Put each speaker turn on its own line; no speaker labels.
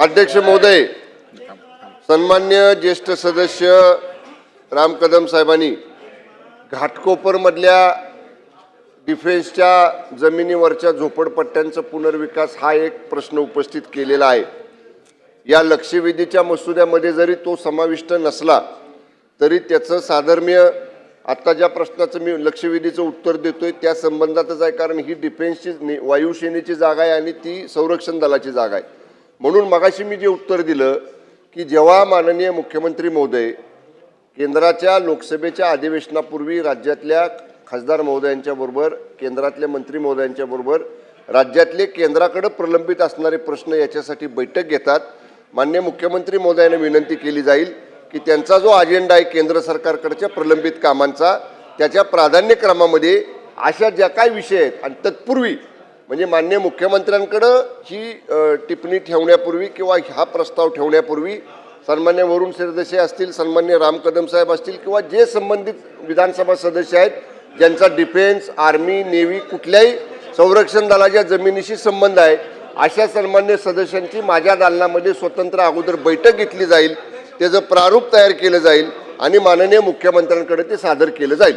अध्यक्ष महोदय सन्मान्य ज्येष्ठ सदस्य राम कदम साहेबांनी घाटकोपरमधल्या डिफेन्सच्या जमिनीवरच्या झोपडपट्ट्यांचा पुनर्विकास हा एक प्रश्न उपस्थित केलेला आहे. या लक्षवेधीच्या मसुद्यामध्ये जरी तो समाविष्ट नसला तरी त्याचं साधर्म्य आत्ता ज्या प्रश्नाचं मी लक्षवेधीचं उत्तर देतोय त्या संबंधातच आहे कारण ही डिफेन्सची नि- वायुसेनेची जागा आहे आणि ती संरक्षण दलाची जागा आहे. म्हणून मगाशी मी जे उत्तर दिलं की जेव्हा माननीय मुख्यमंत्री महोदय केंद्राच्या लोकसभेच्या अधिवेशनापूर्वी राज्यातल्या खासदार महोदयांच्याबरोबर केंद्रातल्या मंत्री महोदयांच्याबरोबर राज्यातले केंद्राकडे प्रलंबित असणारे प्रश्न याच्यासाठी बैठक घेतात मान्य मुख्यमंत्री महोदयांना विनंती केली जाईल की त्यांचा जो अजेंडा आहे केंद्र सरकारकडच्या प्रलंबित कामांचा त्याच्या प्राधान्यक्रमामध्ये अशा ज्या काय विषय आहेत आणि तत्पूर्वी म्हणजे मान्य मुख्यमंत्र्यांकडं ही टिप्पणी ठेवण्यापूर्वी किंवा हा प्रस्ताव ठेवण्यापूर्वी सन्मान्य वरुण सरदेसाई असतील सन्मान्य राम कदम साहेब असतील किंवा जे संबंधित विधानसभा सदस्य आहेत ज्यांचा डिफेन्स आर्मी नेव्ही कुठल्याही संरक्षण दलाच्या जमिनीशी संबंध आहे अशा सन्मान्य सदस्यांची माझ्या दालनामध्ये स्वतंत्र अगोदर बैठक घेतली जाईल त्याचं प्रारूप तयार केलं जाईल आणि माननीय मुख्यमंत्र्यांकडे ते सादर केलं जाईल.